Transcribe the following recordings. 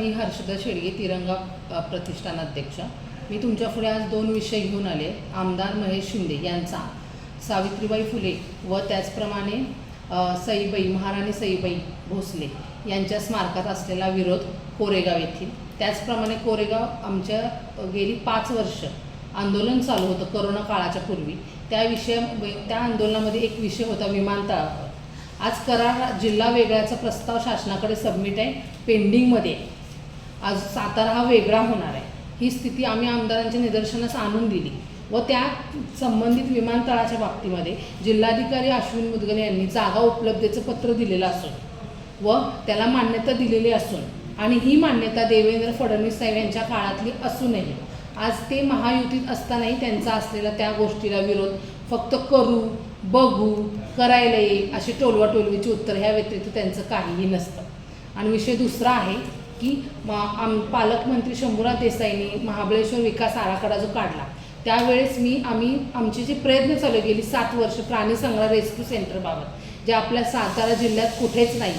मी हर्षदा शेडगे तिरंगा प्रतिष्ठानाध्यक्ष प्रतिष्ठान अध्यक्ष. मी तुमच्यापुढे आज दोन विषय घेऊन आले. आमदार महेश शिंदे यांचा. सावित्रीबाई फुले व त्याचप्रमाणे सईबाई महाराणी सईबाई भोसले यांच्या स्मारकात असलेला विरोध कोरेगाव येथील. त्याचप्रमाणे कोरेगाव आमच्या गेली पाच वर्ष आंदोलन चालू होतं करोना काळाच्या पूर्वी. त्या विषय त्या आंदोलनामध्ये एक विषय होता विमानतळावर आज करार जिल्हा वेगळ्याचा प्रस्ताव शासनाकडे सबमिट आहे. पेंडिंगमध्ये आहे. आज सातारा हा वेगळा होणार आहे. ही स्थिती आम्ही आमदारांच्या निदर्शनास आणून दिली. व त्या संबंधित विमानतळाच्या बाबतीमध्ये जिल्हाधिकारी अश्विन मुदगल यांनी जागा उपलब्धतेचं पत्र दिलेलं असून व त्याला मान्यता दिलेली असून आणि ही मान्यता देवेंद्र फडणवीस साहेब यांच्या काळातली असूनही आज ते महायुतीत असतानाही त्यांचा असलेला त्या गोष्टीला विरोध फक्त करू बघू करायला येईल अशी टोलवाटोलवीची उत्तर ह्या व्यतिरिक्त त्यांचं काहीही नसतं. आणि विषय दुसरा आहे की आम पालकमंत्री शंभूराज देसाईंनी महाबळेश्वर विकास आराखडा जो काढला त्यावेळेस मी आम्ही आमचे जे प्रयत्न चालू गेली सात वर्ष प्राणी संग्रह रेस्क्यू सेंटरबाबत जे आपल्या सातारा जिल्ह्यात कुठेच नाही.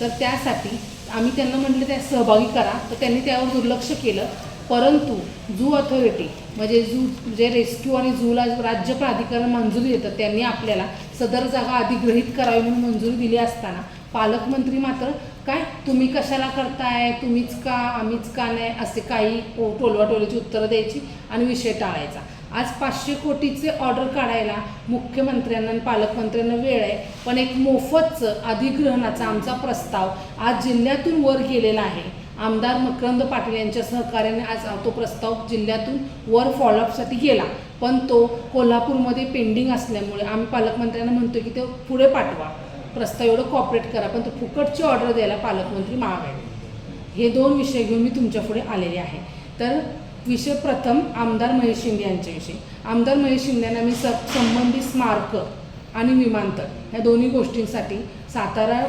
तर त्यासाठी आम्ही त्यांना म्हटलं त्या सहभागी करा. तर त्यांनी त्यावर दुर्लक्ष केलं. परंतु झू अथॉरिटी म्हणजे झू जे रेस्क्यू आणि झूला राज्य प्राधिकरण मंजुरी देतं त्यांनी आपल्याला सदर जागा अधिग्रहित करावी म्हणून मंजुरी दिली असताना पालकमंत्री मात्र काय? तुम्ही कशाला करताय? तुम्हीच का आम्हीच का नाही? असे काही टोलवाटोलीची उत्तरं द्यायची आणि विषय टाळायचा. आज पाचशे कोटीचे ऑर्डर काढायला मुख्यमंत्र्यांना आणि पालकमंत्र्यांना वेळ आहे पण एक मोफतचं अधिग्रहणाचा आमचा प्रस्ताव आज जिल्ह्यातून वर गेलेला आहे. आमदार मकरंद पाटील यांच्या सहकार्याने आज तो प्रस्ताव जिल्ह्यातून वर फॉलोअपसाठी गेला. पण तो कोल्हापूरमध्ये पेंडिंग असल्यामुळे आम्ही पालकमंत्र्यांना म्हणतो की ते पुढे पाठवा. प्रस्ताव एवढं कॉपरेट करा पण तो फुकटची ऑर्डर द्यायला पालकमंत्री माग आहे हे दोन विषय घेऊन मी तुमच्यापुढे आलेले आहे. तर विषय प्रथम आमदार महेश शिंदे यांच्याविषयी. आमदार महेश शिंदे यांना मी स संबंधित स्मारक आणि विमानतळ ह्या दोन्ही गोष्टींसाठी सातारा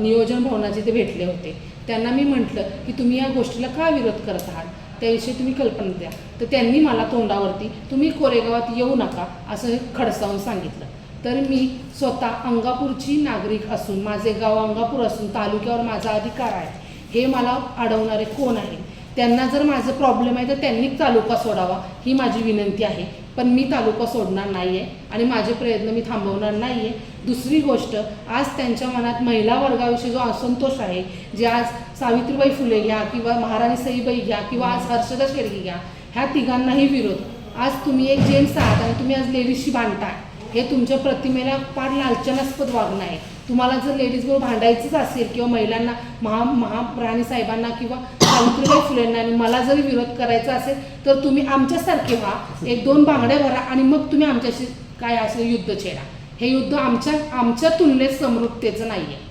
नियोजन भवनाचे ते भेटले होते त्यांना मी म्हटलं की तुम्ही या गोष्टीला का विरोध करत आहात? त्याविषयी तुम्ही कल्पना द्या. तर त्यांनी मला तोंडावरती तुम्ही कोरेगावात येऊ नका असं हे खडसावून सांगितलं. तर मी स्वतः अंगापूरची नागरिक असून माझे गाव अंगापूर असून तालुक्यावर माझा अधिकार आहे. हे मला अडवणारे कोण आहे? त्यांना जर माझं प्रॉब्लेम आहे तर त्यांनी तालुका सोडावा ही माझी विनंती आहे. पण मी तालुका सोडणार नाही आहे आणि माझे प्रयत्न मी थांबवणार नाही आहे दुसरी गोष्ट आज त्यांच्या मनात महिला वर्गाविषयी जो असंतोष आहे जे आज सावित्रीबाई फुले घ्या किंवा महाराणी सईबाई घ्या किंवा आज हर्षदा शेडगे घ्या ह्या तिघांनाही विरोध. आज तुम्ही एक जेंट्स आहात आणि तुम्ही आज लेडीजशी बांधताय. हे तुमच्या प्रतिमेला फार लालचनास्पद वागणं आहे. तुम्हाला जर लेडीजबरोबर भांडायचंच असेल किंवा महिलांना महा महाराणी साहेबांना किंवा सावित्रीबाई फुलेंना आणि मला जरी विरोध करायचा असेल तर तुम्ही आमच्यासारखे व्हा. एक दोन बांगड्या भरा आणि मग तुम्ही आमच्याशी काय असेल युद्ध छेडा. हे युद्ध आमच्या आमच्या तुलनेत समृद्धतेचं नाही आहे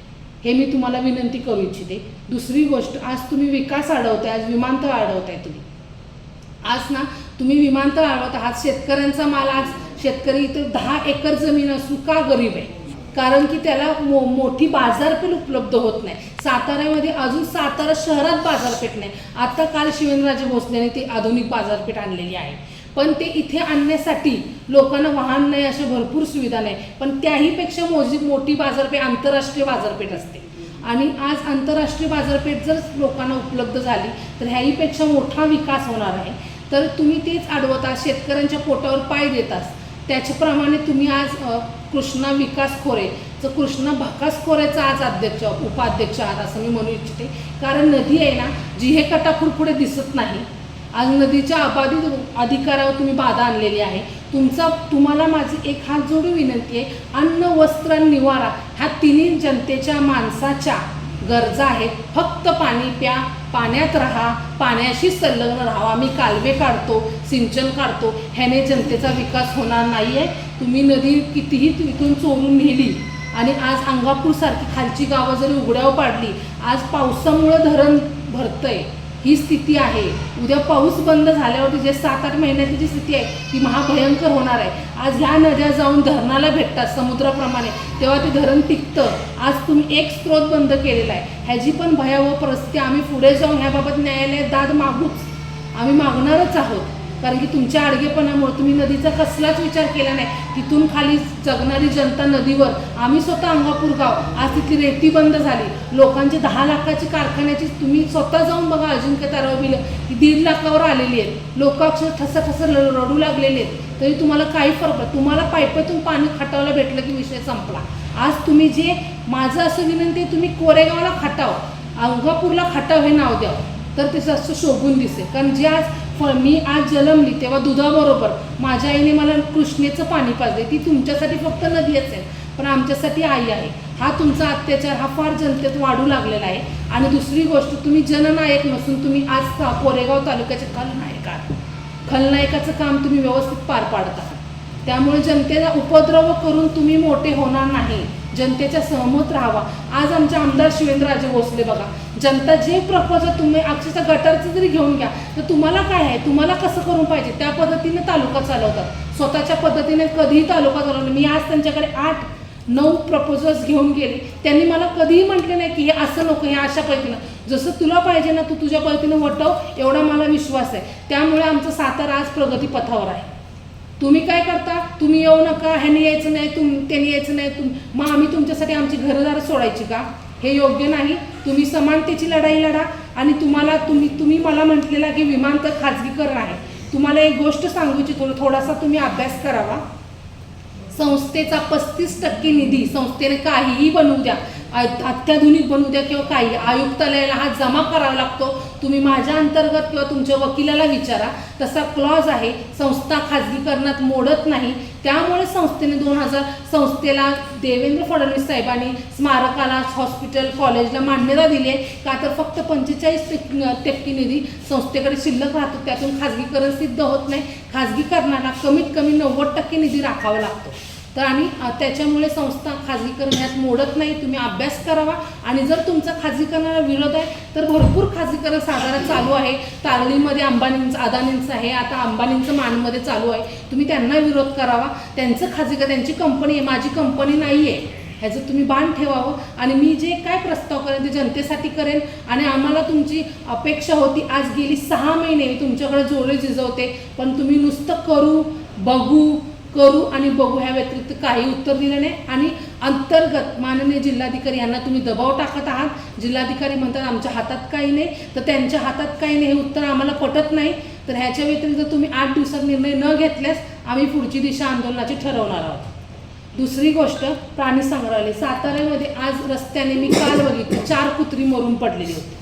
हे मी तुम्हाला विनंती करू इच्छिते. दुसरी गोष्ट आज तुम्ही विकास अडवताय आज विमानतळ अडवताय तुम्ही. आज ना तुम्ही विमानतळ अडवता आज शेतकऱ्यांचा माल आज शेतकरी इथं दहा एकर जमीन असून का गरीब आहे? कारण की त्याला मो मोठी बाजारपेठ उपलब्ध होत नाही. साताऱ्यामध्ये अजून सातारा शहरात बाजारपेठ नाही. आता काल शिवेंद्रराजे भोसलेने ती आधुनिक बाजारपेठ आणलेली आहे. पण ते इथे आणण्यासाठी लोकांना वाहन नाही अशा भरपूर सुविधा नाही. पण त्याहीपेक्षा मोजी मोठी बाजारपेठ आंतरराष्ट्रीय बाजारपेठ असते. आणि आज आंतरराष्ट्रीय बाजारपेठ जर लोकांना उपलब्ध झाली तर ह्याहीपेक्षा मोठा विकास होणार आहे. तर तुम्ही तेच अडवता शेतकऱ्यांच्या पोटावर पाय देतास. त्याच्याप्रमाणे तुम्ही आज कृष्णा विकास खोरे तर कृष्णा भकास खोरेचा आज अध्यक्ष उपाध्यक्ष आहात असं मी म्हणू इच्छिते. कारण नदी आहे ना जी हे कटापूर पुढे दिसत नाही. आज नदीच्या अबाधित अधिकारावर तुम्ही बाधा आणलेली आहे. तुमचा तुम्हाला माझी एक हात जोडून विनंती आहे अन्न वस्त्र आणि निवारा ह्या तिन्ही जनतेच्या माणसाच्या गरजा आहेत. फक्त पाणी प्या पाण्यात राहा पाण्याशी संलग्न राहा. आम्ही कालवे काढतो सिंचन काढतो. ह्याने जनतेचा विकास होणार नाही आहे तुम्ही नदी कितीही इथून चोरून नेली आणि आज अंगापूरसारखी खालची गावं जरी उघड्यावर पाडली आज पावसामुळं धरण भरतंय. ही स्थिती आहे. उद्या पाऊस बंद झाल्यावरती जे सात आठ महिन्याची जी स्थिती आहे ती महाभयंकर होणार आहे. आज ह्या नद्या जाऊन धरणाला भेटतात समुद्राप्रमाणे. तेव्हा ते धरण टिकतं. आज तुम्ही एक स्रोत बंद केलेला आहे. ह्याची पण भयावह परिस्थिती आम्ही पुढे जाऊन ह्याबाबत न्यायालयात दाद मागूच. आम्ही मागणारच आहोत. कारण की तुमच्या आडगेपणामुळे तुम्ही नदीचा कसलाच विचार केला नाही. तिथून खाली जगणारी जनता नदीवर आम्ही स्वतः अंगापूर गाव आज तिथली रेती बंद झाली. लोकांची दहा लाखाची कारखान्याची तुम्ही स्वतः जाऊन बघा अजिंक्य ताराव बिलं. ही दीड लाखावर आलेली आहेत. लोक अक्षर ठसं ठसं रडू लागलेले आहेत. तरी तुम्हाला काही फरक तुम्हाला पाईपातून पाणी खाटावला भेटलं की विषय संपला. आज तुम्ही जे माझं असं विनंती आहे तुम्ही कोरेगावला खाटाव अंगापूरला खाटाव हे नाव द्यावं तर ते असं शोभून दिसेल. कारण जे आज फळ मी आज जन्मली तेव्हा दुधाबरोबर माझ्या आईने मला कृष्णेचं पाणी पाजले. ती तुमच्यासाठी फक्त नदी असेल पण आमच्यासाठी आई आहे. हा तुमचा अत्याचार हा फार जनतेत वाढू लागलेला आहे. आणि दुसरी गोष्ट तुम्ही जननायक नसून तुम्ही आज सा- कोरेगाव तालुक्याचे खलनायक आहात खलनायकाचं काम तुम्ही व्यवस्थित पार पाडत. आहात त्यामुळे जनतेला उपद्रव करून तुम्ही मोठे होणार नाही. जनतेच्या सहमत राहावा. आज आमचे आमदार शिवेंद्रराजे भोसले बघा. जनता जे प्रपोजल तुम्ही अक्षरशः गटारचं जरी घेऊन घ्या तर तुम्हाला काय आहे? तुम्हाला कसं करून पाहिजे? त्या पद्धतीने तालुका चालवतात. स्वतःच्या पद्धतीने कधीही तालुका चालवला मी आज त्यांच्याकडे आठ नऊ प्रपोजल्स घेऊन गेले. त्यांनी मला कधीही म्हटले नाही की हे असं नको हे अशा पद्धतीनं. जसं तुला पाहिजे ना तू तुझ्या पद्धतीनं वटव एवढा मला विश्वास आहे. त्यामुळे आमचं सातारा आज प्रगतीपथावर आहे. तुम्ही काय करता? तुम्ही येऊ नका ह्याने यायचं नाही तुम त्याने यायचं नाही तुम मग आम्ही तुमच्यासाठी आमची घरदार सोडायची का? हे योग्य नाही. तुम्ही समानतेची लढाई लढा आणि तुम्हाला तुम्ही तुम्ही मला म्हटलेला की विमानतळ खाजगीकरण आहे. तुम्हाला एक गोष्ट सांगू इच्छितो थोडासा तुम्ही अभ्यास करावा. संस्थेचा पस्तीस टक्के निधी संस्थेने काहीही बनवू द्या अत्याधुनिक बनवू द्या किंवा काही आयुक्तालयाला हा जमा करावा लागतो. तुम्ही माझ्या अंतर्गत किंवा तुमच्या वकिलाला विचारा. तसा क्लॉज आहे संस्था खाजगीकरणात मोडत नाही. त्यामुळे संस्थेने दोन हजार संस्थेला देवेंद्र फडणवीस साहेबांनी स्मारकाला हॉस्पिटल कॉलेजला मान्यता दिली आहे. का तर फक्त पंचेचाळीस टक्के निधी संस्थेकडे शिल्लक राहतो. त्यातून खाजगीकरण सिद्ध होत नाही. खाजगीकरणाला कमीत कमी नव्वद टक्के निधी राखावा लागतो. तर आणि त्याच्यामुळे संस्था खाजगीकरण ह्यात मोडत नाही. तुम्ही अभ्यास करावा. आणि जर तुमचा खाजगीकरणाला विरोध आहे तर भरपूर खाजगीकरण साधारण चालू आहे. तारळीमध्ये अंबानींचं अदानींचं आहे. आता अंबानींचं मानमध्ये चालू आहे. तुम्ही त्यांना विरोध करावा. त्यांचं खाजगीकरण त्यांची कंपनी आहे. माझी कंपनी नाही आहे ह्याचं तुम्ही बाण ठेवावं. आणि मी जे काय प्रस्ताव करेन ते जनतेसाठी करेन. आणि आम्हाला तुमची अपेक्षा होती. आज गेली सहा महिने मी तुमच्याकडे जोडे झिजवते पण तुम्ही नुसतं करू बघू करू आणि बघू ह्या व्यतिरिक्त काही उत्तर दिलं नाही. आणि अंतर्गत माननीय जिल्हाधिकारी यांना तुम्ही दबाव टाकत आहात. जिल्हाधिकारी म्हणतात आमच्या हातात काही नाही. तर त्यांच्या हातात काही नाही हे उत्तर आम्हाला पटत नाही. तर ह्याच्या व्यतिरिक्त तुम्ही आठ दिवसात निर्णय न घेतल्यास आम्ही पुढची दिशा आंदोलनाची ठरवणार आहोत. दुसरी गोष्ट प्राणी संग्रहालय. साताऱ्यामध्ये आज रस्त्याने मी काल बघितलं चार कुत्री मरून पडलेली होती.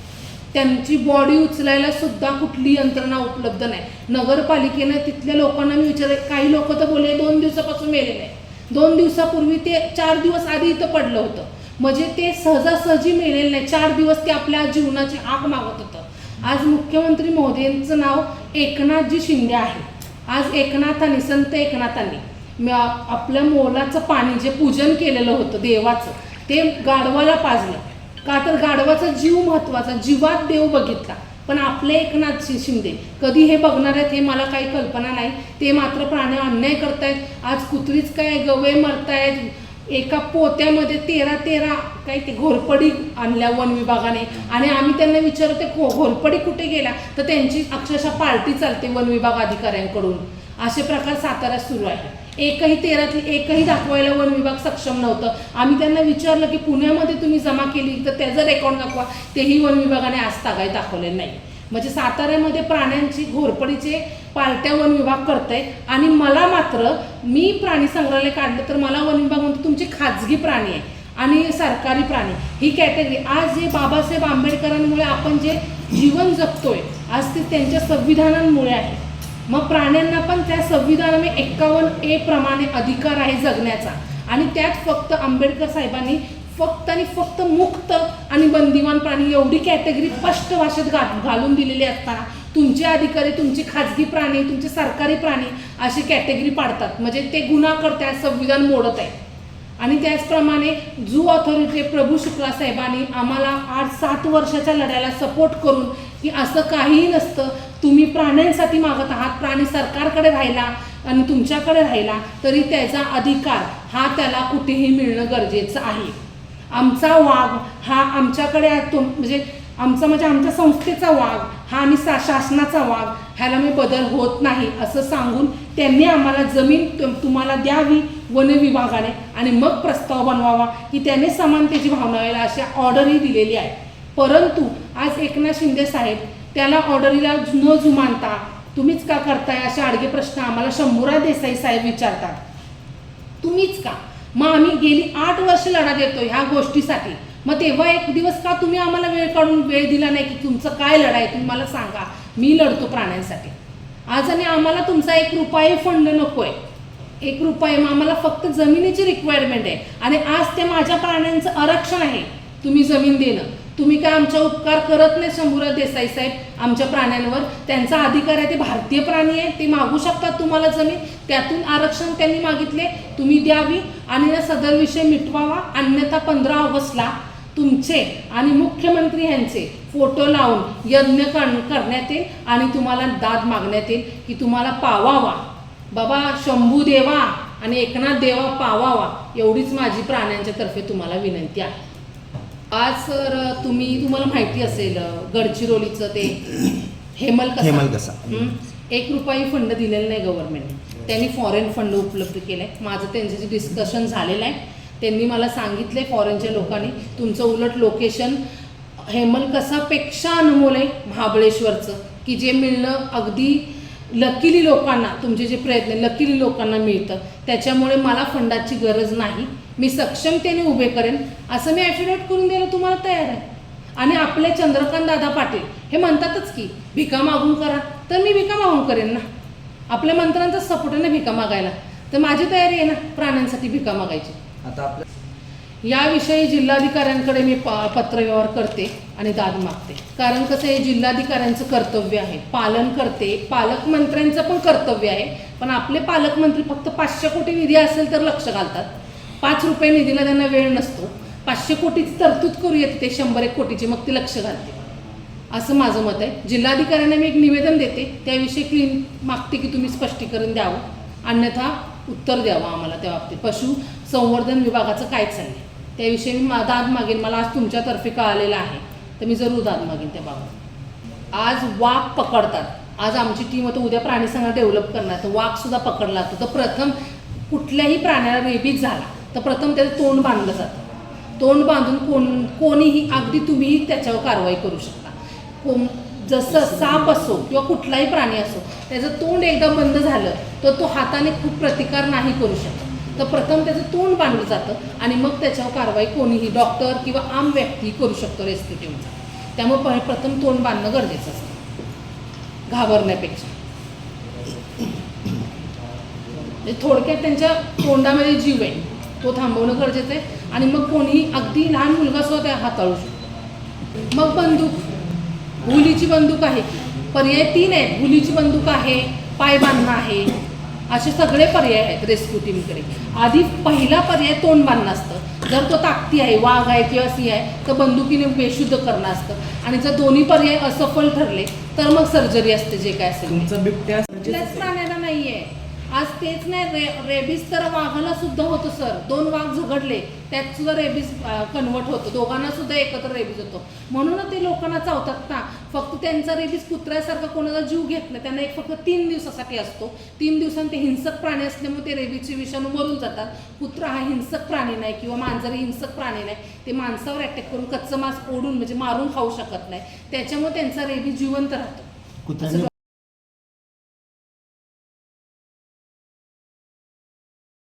त्यांची बॉडी उचलायला सुद्धा कुठली यंत्रणा उपलब्ध नाही. नगरपालिकेनं तिथल्या लोकांना मी विचार काही लोक तर बोलले दोन दिवसापासून मेले नाही. दोन दिवसापूर्वी ते चार दिवस आधी इथं पडलं होतं. म्हणजे ते सहजासहजी मिळेल नाही. चार दिवस ते आपल्या जीवनाची आग मागत होतं. आज मुख्यमंत्री मोदींचं नाव एकनाथजी शिंदे आहे. आज एकनाथांनी संत एकनाथांनी आपल्या मोलाचं पाणी जे पूजन केलेलं होतं देवाचं ते गाढवाला पाजलं. का तर गाढवाचा जीव महत्त्वाचा जीवात देव बघितला. पण आपले एकनाथ शिंदे कधी हे बघणार आहेत हे मला काही कल्पना नाही. ते मात्र प्राणी अन्याय करतायत. आज कुत्रीच काय गवे मरतायत. एका पोत्यामध्ये तेरा तेरा काय ते घोरपडी आणल्या वन विभागाने. आणि आम्ही त्यांना विचारतो खो घोरपडी कुठे गेला तर त्यांची अक्षरशः पार्टी चालते वन विभाग अधिकाऱ्यांकडून. असे प्रकार साताऱ्यात सुरू आहे एकही तेरातली एकही दाखवायला वन विभाग सक्षम नव्हतं. आम्ही त्यांना विचारलं की पुण्यामध्ये तुम्ही जमा केली तर त्याचं रेकॉर्ड दाखवा. तेही वन विभागाने आज तागाय दाखवलेलं नाही. म्हणजे साताऱ्यामध्ये प्राण्यांची घोरपडीचे पार्ट्या वन विभाग करतंय आणि मला मात्र मी प्राणी संग्रहालय काढलं तर मला वन विभाग म्हणतो तुमची खाजगी प्राणी आहे आणि सरकारी प्राणी. ही कॅटेगरी आज जे बाबासाहेब आंबेडकरांमुळे आपण जे जीवन जगतोय आज ते त्यांच्या संविधानांमुळे आहे. मग प्राण्यांना पण त्या संविधानाने एक्कावन्न ए प्रमाणे अधिकार आहे जगण्याचा. आणि त्यात फक्त आंबेडकर साहेबांनी फक्त आणि फक्त मुक्त आणि बंदिवान प्राणी एवढी कॅटेगरी स्पष्ट भाषेत घा घालून दिलेली असताना तुमचे अधिकारी तुमचे खाजगी प्राणी तुमचे सरकारी प्राणी अशी कॅटेगरी पाडतात. म्हणजे ते गुन्हा करतात संविधान मोडत आहे आणि त्याचप्रमाणे झू ऑथॉरिटी प्रभू शुक्ला साहेबांनी आम्हाला आठ सात वर्षाच्या लढ्याला सपोर्ट करून की असं काहीही नसतं. तुम्ही प्राण्यांसाठी मागत आहात. प्राणी सरकारकडे राहिला आणि तुमच्याकडे राहिला तरी त्याचा अधिकार हा त्याला कुठेही मिळणं गरजेचं आहे. आमचा वाघ हा आमच्याकडे तुम म्हणजे आमचा म्हणजे आमच्या संस्थेचा वाघ हा आणि सा शासनाचा वाघ ह्याला मी बदल होत नाही असं सांगून त्यांनी आम्हाला जमीन तुम- तुम्हाला द्यावी वन विभागाने आणि मग प्रस्ताव बनवावा. की त्याने समानतेची भावना व्हायला अशा ऑर्डरही दिलेली आहे. परंतु आज एकनाथ शिंदे साहेब त्याला ऑर्डरीला न जुमानता तुम्हीच का करताय असे आडगे प्रश्न आम्हाला शंभूरा देसाई साहेब विचारतात. तुम्हीच का? मग आम्ही गेली आठ वर्ष लढा देतो ह्या गोष्टीसाठी. मग तेव्हा एक दिवस का तुम्ही आम्हाला वेळ काढून वेळ दिला नाही की तुमचं काय लढाय तुम्ही मला सांगा. मी लढतो प्राण्यांसाठी. आज आणि आम्हाला तुमचा एक रुपयाही फंड नकोय. एक रुपये मग आम्हाला फक्त जमिनीची रिक्वायरमेंट आहे. आणि आज ते माझ्या प्राण्यांचं आरक्षण आहे. तुम्ही जमीन देणं. तुम्ही काय आमच्या उपकार करत नाही शंभूराज देसाई साहेब? आमच्या प्राण्यांवर त्यांचा अधिकार आहे ते भारतीय प्राणी आहे ते मागू शकतात तुम्हाला जमीन? त्यातून आरक्षण त्यांनी मागितले तुम्ही द्यावी आणि या सदर विषय मिटवावा अन्यथा पंधरा ऑगस्टला तुमचे आणि मुख्यमंत्री यांचे फोटो लावून यज्ञ करण्यात येईल आणि तुम्हाला दाद मागण्यात येईल की तुम्हाला पावावा. बाबा शंभू देवा आणि एकनाथ देवा पावावा एवढीच माझी प्राण्यांच्या तर्फे तुम्हाला विनंती आहे. आज सर तुम्ही तुम्हाला माहिती असेल गडचिरोलीचं ते हेमल कसा? हेमल कसा. हं? एक रुपयाही फंड दिलेला नाही गव्हर्नमेंटने त्यांनी फॉरेन फंड उपलब्ध केले माझं त्यांच्याशी डिस्कशन झालेलं आहे त्यांनी मला सांगितले फॉरेनच्या लोकांनी. तुमचं उलट लोकेशन हेमल कसापेक्षा अनमोल आहे महाबळेश्वरचं. की जे मिळणं अगदी लकीली लोकांना तुमचे जे प्रयत्न लकीली लोकांना मिळतं. त्याच्यामुळे मला फंडाची गरज नाही. मी सक्षमतेने उभे करेन. असं मी ॲफिडेविट करून द्यायला तुम्हाला तयार आहे. आणि आपले चंद्रकांत दादा पाटील हे म्हणतातच की भिका मागून करा. तर मी भिका मागून करेन ना. आपल्या मंत्र्यांचा सपोर्ट आहे ना भिका मागायला. तर माझी तयारी आहे ना प्राण्यांसाठी भिका मागायची. आता आपल्या याविषयी जिल्हाधिकाऱ्यांकडे मी प पत्रव्यवहार करते आणि दाद मागते. कारण कसं हे जिल्हाधिकाऱ्यांचं कर्तव्य आहे. पालन करते. पालकमंत्र्यांचं पण कर्तव्य आहे. पण आपले पालकमंत्री फक्त पाचशे कोटी निधी असेल तर लक्ष घालतात. पाच रुपये निधीला त्यांना वेळ नसतो. पाचशे कोटीची तरतूद करूया ते शंभर एक कोटीची. मग ते लक्ष घालते. असं माझं मत आहे. जिल्हाधिकाऱ्यांना मी एक निवेदन देते. त्याविषयी क्लीन मागते की तुम्ही स्पष्टीकरण द्यावं. अन्यथा उत्तर द्यावं आम्हाला त्या बाबतीत. पशु संवर्धन विभागाचं काय आहे त्याविषयी मी मा- दाद मागेन. मला आज तुमच्यातर्फे कळालेलं आहे. तर मी जरूर दाद मागेन त्या बाबत आज वाघ पकडतात. आज आमची टीम आता उद्या प्राणी संघ डेव्हलप करणार. तर वाघसुद्धा पकडला जातो. तर प्रथम कुठल्याही प्राण्याला रेबीज झाला तर प्रथम त्याचं तोंड बांधलं जातं. तोंड बांधून कोण कोणीही अगदी तुम्हीही त्याच्यावर कारवाई करू शकता. कोण जसं साप असो किंवा कुठलाही प्राणी असो त्याचं तोंड एकदा बंद झालं तर तो हाताने खूप प्रतिकार नाही करू शकत. तर प्रथम त्याचं तोंड बांधलं जातं आणि मग त्याच्यावर कारवाई कोणीही डॉक्टर किंवा आम व्यक्ती करू शकतो रेस्क्यू टीमचा त्यामुळे प- प्रथम तोंड बांधणं गरजेचं असतं. घाबरण्यापेक्षा. म्हणजे थोडक्यात त्यांच्या तोंडामध्ये जीव आहे. तो थांबवणं गरजेचं आहे आणि मग कोणीही अगदी लहान मुलगा सुद्धा त्या हाताळू शकतो. मग बंदूक. भुलीची बंदूक आहे पर्याय तीन आहेत. भुलीची बंदूक आहे पाय बांधणं आहे असे सगळे पर्याय आहेत रेस्क्यू टीमकडे आधी पहिला पर्याय तोंड बांधणं असतं. जर तो ताकती आहे वाघ आहे किंवा सी आहे तर बंदुकीने बेशुद्ध करणं असतं. आणि जर दोन्ही पर्याय असफल ठरले तर मग सर्जरी असते जे काय असेल. तुमचं बिबट्या आज तेच नाही रे रेबीज तर वाघाला सुद्धा होतो सर. दोन वाघ झगडले त्यात सुद्धा रेबीज कन्वर्ट होतो. दोघांना सुद्धा एकत्र रेबीज होतो. म्हणूनच ते लोकांना चावतात ना. फक्त त्यांचा रेबीज कुत्र्यासारखा कोणाचा जीव घेत नाही. त्यांना एक फक्त तीन दिवसासाठी असतो. तीन दिवसांत ते हिंसक प्राणी असल्यामुळे ते रेबीजचे विषाणू मरून जातात. कुत्रा हा हिंसक प्राणी नाही किंवा मांजर हिंसक प्राणी नाही. ते माणसावर अटॅक करून कच्चं मांस ओढून म्हणजे मारून खाऊ शकत नाही. त्याच्यामुळे त्यांचा रेबीज जिवंत राहतो.